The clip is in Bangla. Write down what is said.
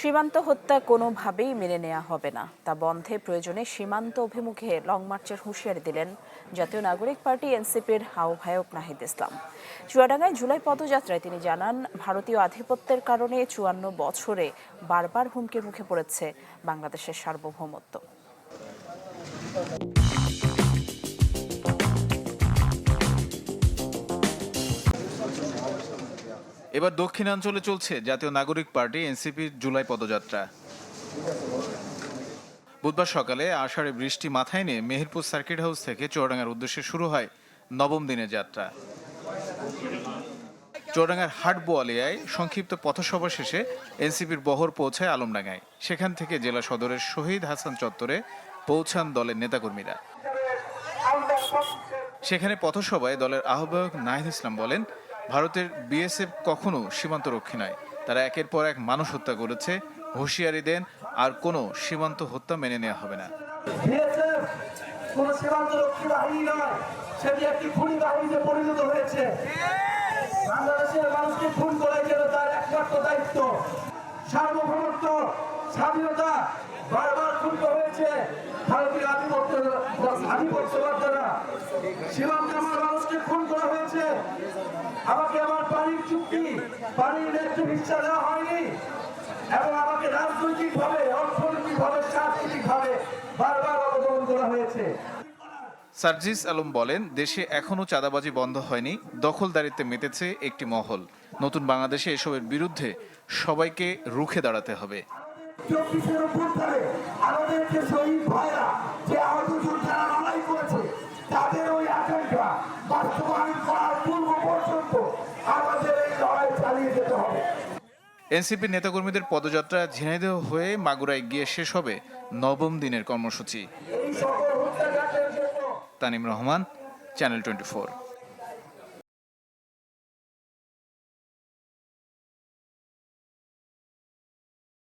সীমান্ত হত্যা কোনোভাবেই মেনে নেওয়া হবে না। তা বন্ধে প্রয়োজনে সীমান্ত অভিমুখে লং মার্চের হুঁশিয়ারি দিলেন জাতীয় নাগরিক পার্টি এনসিপির আহ্বায়ক নাহিদ ইসলাম। চুয়াডাঙ্গায় জুলাই পদযাত্রায় তিনি জানান, ভারতীয় আধিপত্যের কারণে চুয়ান্ন বছরে বারবার হুমকির মুখে পড়েছে বাংলাদেশের সার্বভৌমত্ব। এবার দক্ষিণাঞ্চলে চলছে জাতীয় নাগরিক পার্টি, এনসিপির জুলাই পদযাত্রা। বুধবার সকালে আষাঢ়ে বৃষ্টি মাথায় নিয়ে মেহেরপুর সার্কিট হাউস থেকে চুয়াডাঙ্গার উদ্দেশ্যে শুরু হয় নবম দিনের যাত্রা। চুয়াডাঙ্গার হাট বোয়ালিয়ায় সংক্ষিপ্ত পথসভা শেষে এনসিপির বহর পৌঁছায় আলমডাঙ্গায়। সেখান থেকে জেলা সদরের শহীদ হাসান চত্বরে পৌঁছান দলের নেতাকর্মীরা। সেখানে পথসভায় দলের আহ্বায়ক নাহিদ ইসলাম বলেন ভারতের বিএসএফ কখনো সীমান্ত রক্ষী নাই তারা একের পর এক মানুষ হত্যা করেছে, হুঁশিয়ারি দেন, আর কোনো সীমান্ত হত্যা মেনে নেওয়া হবে না। সেটি একটি খুনি বাহিনীতে পরিণত হয়েছে। বাংলাদেশের মানুষকে খুন করে গেল তার একমাত্র দায়িত্ব। সার্বভৌমত্ব, স্বাধীনতা বারবার খুনিত হয়েছে ভারতীয় আধিপত্য আধিপত্যবাদ দ্বারা। সীমান্তে আমার মানুষকে খুন করা হয়েছে। আমাকে আমার পানির চুক্তি পানির ন্যায্য ভিক্ষা দেওয়া হয়নি এবং আমাকে রাজনৈতিকভাবে, অর্থনৈতিকভাবে, সাংস্কৃতিকভাবে বারবার অবগমন করা হয়েছে। সার্জিস আলম বলেন দেশে এখনও চাঁদাবাজি বন্ধ হয়নি দখলদারিত্বে মেতেছে একটি মহল। নতুন বাংলাদেশে এসবের বিরুদ্ধে সবাইকে রুখে দাঁড়াতে হবে। চব্বিশের উপর ধরে আমাদের যে শহীদ ভাইরা যে আহত যোদ্ধারা লড়াই করেছে তাদের ওই আকাঙ্ক্ষা বাস্তবায়ন করার পূর্ব পর্যন্ত আমাদের এই লড়াই চালিয়ে যেতে হবে। এনসিপির নেতাকর্মীদের পদযাত্রা ঝিনাইদহ হয়ে মাগুরায় গিয়ে শেষ হবে নবম দিনের কর্মসূচি এই সকল হত্যাকাণ্ডের জন্য তানিম রহমান চ্যানেল টোয়েন্টি